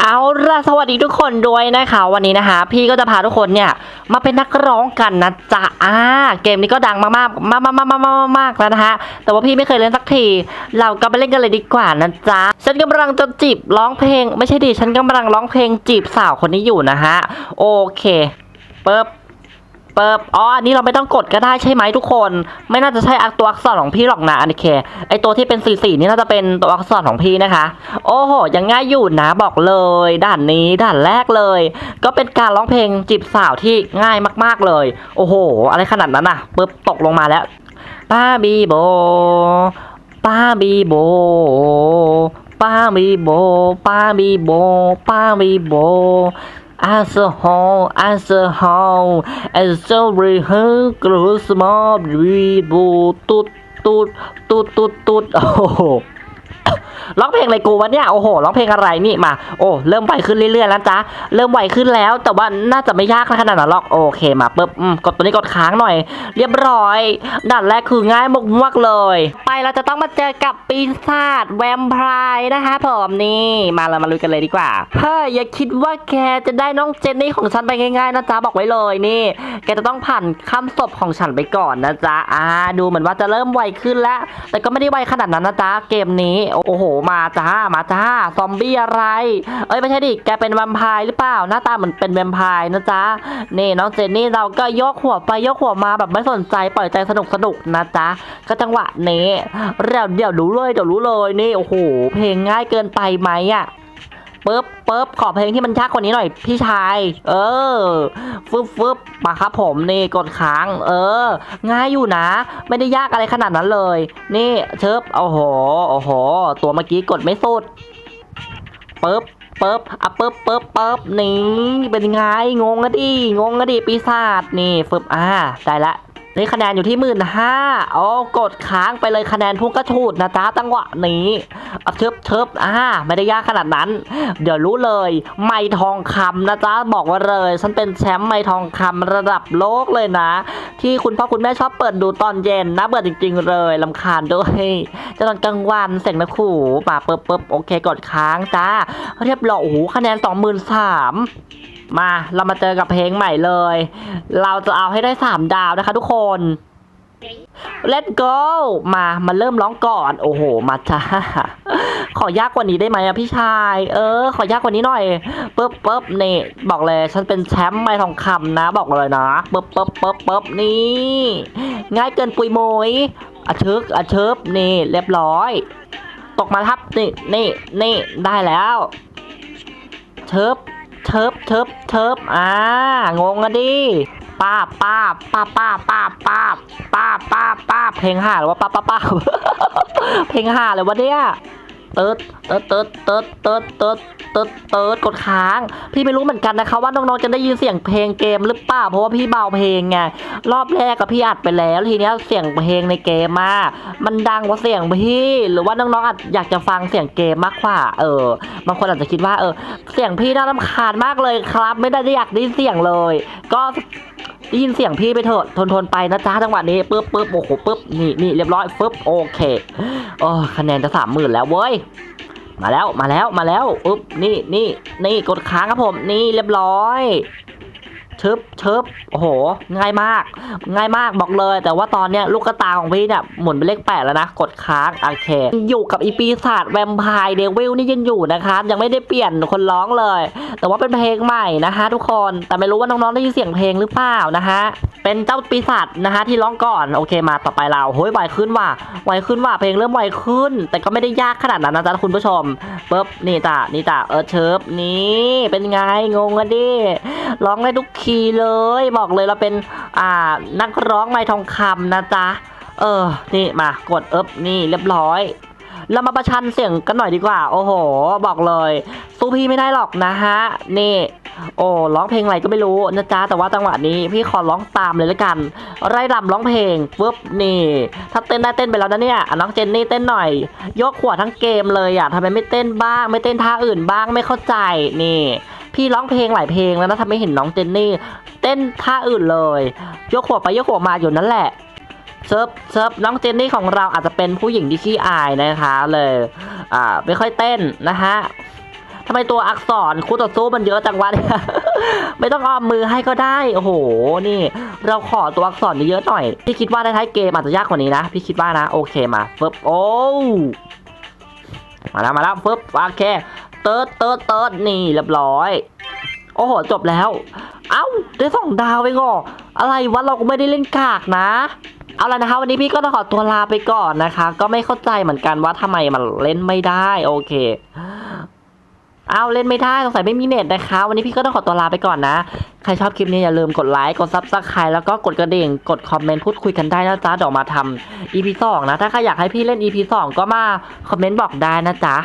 เอาล่ะสวัสดีทุกคนด้วยนะคะ วันนี้นะคะ พี่ก็จะพาทุกคนเนี่ยมาเป็นนักร้องกันนะจ๊ะอ่าเกมนี้ก็ดังมากๆมากมากมากมากมากมากแล้วนะคะ แต่ว่าพี่ไม่เคยเล่นสักที เราก็ไปเล่นกันเลยดีกว่านะจ๊ะฉันกำลังจะจีบร้องเพลง ไม่ใช่ดิฉันกำลังร้องเพลงจีบสาวคนนี้อยู่นะฮะโอเคเปิบ เปิบอ๋ออันนี้เราไม่ต้องกดก็ได้ใช่ไหมทุกคน ไม่น่าจะใช่อักตัวอักษรของพี่หรอกนะอันนี้เคไอตัวที่เป็นสีสีนี่น่าจะเป็นตัวอักษรของพี่นะคะ โอ้โหยังง่ายอยู่นะบอกเลยด่านนี้ด่านแรกเลย ก็เป็นการร้องเพลงจีบสาวที่ง่ายมาก ๆเลย โอ้โห อะไรขนาดนั้นน่ะปึ๊บตกลงมาแล้วป้าบีโบป้าบีโบป้าบีโบป้าบีโบป้าบีโบ As a whole, as a whole, as a who grows mob, we tut tut tut tut tut. Oh. ร้องเพลงอะไรกูวะเนี่ยโอ้โหร้องเพลงอะไรนี่มาโอ้เริ่มไวขึ้นเรื่อยๆแล้วจ๊ะเริ่มไวขึ้นแล้ว แต่ว่าน่าจะไม่ยากขนาดนั้นหรอกโอเคมาปุ๊บกดตัวนี้กดค้างหน่อย เรียบร้อยด่านแรกคือง่ายมากๆเลย ไปเราจะต้องมาเจอกับปีศาจแวมไพร์นะคะผมนี่มาเรามาลุยกันเลยดีกว่าเฮ้ยอย่าคิดว่าแกจะได้น้องเจนนี่ของฉันไปง่ายๆนะจ๊ะบอกไว้เลยนี่ แกจะต้องผ่านข้าศพของฉันไปก่อนนะจ๊ะอ่าดูเหมือนว่าจะเริ่มไวขึ้นแล้ว แต่ก็ไม่ได้ไวขนาดนั้นนะจ๊ะเกมนี้โอ้โหมาจ้ามาจ้าซอมบี้อะไร เอ้ยไม่ใช่ดิแกเป็นแวมไพร์หรือเปล่า หน้าตาเหมือนเป็นแวมไพร์นะจ๊ะนี่น้องเจนนี่เราก็ยกหัวไปยกหัวมาแบบไม่สนใจปล่อยใจสนุกสนุกนะจ๊ะก็จังหวะนี้เดี๋ยวเดี๋ยวรู้เลยเดี๋ยวรู้เลยนี่โอ้โหเพลงง่ายเกินไปไหมอะ ปึ๊บปึ๊บขอเพลงที่มันยากกว่านี้หน่อย พี่ชาย เออฟึบฟึบมาครับผมนี่กดค้าง เออ ง่ายอยู่นะ ไม่ได้ยากอะไรขนาดนั้นเลย นี่เชิบโอ้โหโอ้โห ตัวเมื่อกี้กดไม่สุดปึ๊บปึ๊บอะปึ๊บปึ๊บปึ๊บนี่เป็นไงงงอะดิงงอะดิปีศาจนี่ฟึบอ่าได้ละ นี่คะแนนอยู่ที่หมื่นห้าโอ้กดค้างไปเลยคะแนนพุ่งกระฉูดนะจ๊ะจังหวะนี้อะเชิบเชิบอ่าไม่ได้ยากขนาดนั้น เดี๋ยวรู้เลย ไม้ทองคำนะจ๊ะบอกว่าเลย ฉันเป็นแชมป์ไม้ทองคำระดับโลกเลยนะ ที่คุณพ่อคุณแม่ชอบเปิดดูตอนเย็นนะเบื่อจริง ๆ เลยลำคาญด้วยจะตอนกลางวันเสียงนะขู่ป่าเปิบเปิบโอเคกดค้างจ้าเรียบร้อยโอ้โหคะแนนสองหมื่นสาม มาเรามาเจอกับเพลงใหม่เลย เราจะเอาให้ได้สามดาวนะคะทุกคน Let's go มามาเริ่มร้องก่อน โอ้โห มาจ้าขอยากกว่านี้ได้ไหมอะพี่ชาย เออ ขอยากกว่านี้หน่อยปึ๊บปึ๊บนี่ บอกเลย ฉันเป็นแชมป์ไม้ทองคำนะ บอกเลยนะปึ๊บปึ๊บปึ๊บปึ๊บนี่ ง่ายเกินปุยโมยอะชึกอะเชิบนี่ เรียบร้อย ตกมาทับนี่นี่นี่ได้แล้วเชิบ เทิบเทิบเทิบอ่างงอะดิป้าป้าป้าป้าป้าป้าป้าป้าป้าเพลงห่าหรือว่าป้าป้าป้าเพลงห่าเลยวะเนี่ย เติร์ดเติร์ดเติร์ดเติร์ดเติร์ดเติร์ดเติร์ดเติร์ดกดค้าง พี่ไม่รู้เหมือนกันนะคะว่าน้องๆจะได้ยินเสียงเพลงเกมหรือเปล่าเพราะว่าพี่เบาเพลงไงรอบแรกกับพี่อัดไปแล้วทีนี้เสียงเพลงในเกมมามันดังกว่าเสียงพี่ หรือว่าน้องๆอาจอยากจะฟังเสียงเกมมากกว่า เออบางคนอาจจะคิดว่าเออเสียงพี่น่ารำคาญมากเลยครับ ไม่ได้อยากได้เสียงเลย ก็ ได้ยินเสียงพี่ไปเถอะทนทนไปนะจ๊ะจังหวะนี้ปึ๊บปึ๊บโอ้โหปึ๊บนี่นี่เรียบร้อยปึ๊บโอเคโอ้คะแนนจะสามหมื่นแล้วเว้ยมาแล้วมาแล้วมาแล้วปึ๊บนี่นี่นี่กดค้างครับผมนี่เรียบร้อย ชิบเชิบโอ้โห ง่ายมาก ง่ายมากบอกเลย แต่ว่าตอนเนี้ยลูกกระตาของพี่เนี่ยหมุนเป็นเลขแปดแล้วนะ กดค้างโอเคอยู่กับอีปีศาจแวมไพร์เดวิลนี่ยังอยู่นะคะยังไม่ได้เปลี่ยนคนร้องเลย แต่ว่าเป็นเพลงใหม่นะคะ ทุกคนแต่ไม่รู้ว่าน้องๆได้ยินเสียงเพลงหรือเปล่านะคะ เป็นเจ้าปีศาจนะคะที่ร้องก่อนโอเคมาต่อไปเราเฮ้ยไวขึ้นว่ะไวขึ้นว่ะเพลงเริ่มไวขึ้น แต่ก็ไม่ได้ยากขนาดนั้นนะจ๊ะคุณผู้ชมปุ๊บนี่จ้ะนี่จ้ะเออเชิบนี่เป็นไงงงกันดิร้องได้ทุกคีย์เลย บอกเลยเราเป็นอ่านักร้องไม้ทองคำนะจ๊ะ เออ นี่มากดเอิบนี่เรียบร้อย เรามาประชันเสียงกันหน่อยดีกว่า โอ้โห บอกเลยสู้พี่ไม่ได้หรอกนะฮะ นี่ โอ้ร้องเพลงอะไรก็ไม่รู้นะจ๊ะ แต่ว่าจังหวะนี้พี่ขอร้องตามเลยละกัน ไร่รำร้องเพลงปุ๊บนี่ ถ้าเต้นได้เต้นไปแล้วนะเนี่ยน้องเจนนี่เต้นหน่อย ยกขวดทั้งเกมเลยอะทำไมไม่เต้นบ้าง ไม่เต้นท่าอื่นบ้างไม่เข้าใจนี่ พี่ร้องเพลงหลายเพลงแล้วนะทำไมเห็นน้องเจนนี่เต้นท่าอื่นเลยยกขวไปยกขวมาอยู่นั่นแหละเซิร์ฟเซิร์ฟน้องเจนนี่ของเราอาจจะเป็นผู้หญิงที่ขี้อายนะคะ เลยอ่าไม่ค่อยเต้นนะฮะทำไมตัวอักษรคู่ต่อสู้มันเยอะจังวะเนี่ยไม่ต้องเอามือให้ก็ได้โอ้โหนี่ เราขอตัวอักษรเยอะหน่อยพี่คิดว่าในท้ายเกมอาจจะยากกว่านี้นะพี่คิดว่านะโอเคมาฟึบโอ้มาแล้วมาแล้วฟึบโอเค เติร์ดเติร์ดเติร์ดนี่เรียบร้อย โอ้โห จบแล้ว เอ้า ได้สองดาวไปก่ออะไรวะเราก็ไม่ได้เล่นกากนะ เอาละนะคะวันนี้พี่ก็ต้องขอตัวลาไปก่อนนะคะ ก็ไม่เข้าใจเหมือนกันว่าทำไมมันเล่นไม่ได้โอเคเอาเล่นไม่ได้สงสัยไม่มีเน็ตนะคะ วันนี้พี่ก็ต้องขอตัวลาไปก่อนนะ ใครชอบคลิปนี้อย่าลืมกดไลค์กดซับสไครต์แล้วก็กดกระดิ่ง กดคอมเมนต์พูดคุยกันได้นะจ๊ะเดี๋ยวมาทำ EP 2นะ ถ้าใครอยากให้พี่เล่น EP 2ก็มาคอมเมนต์บอกได้นะจ๊ะ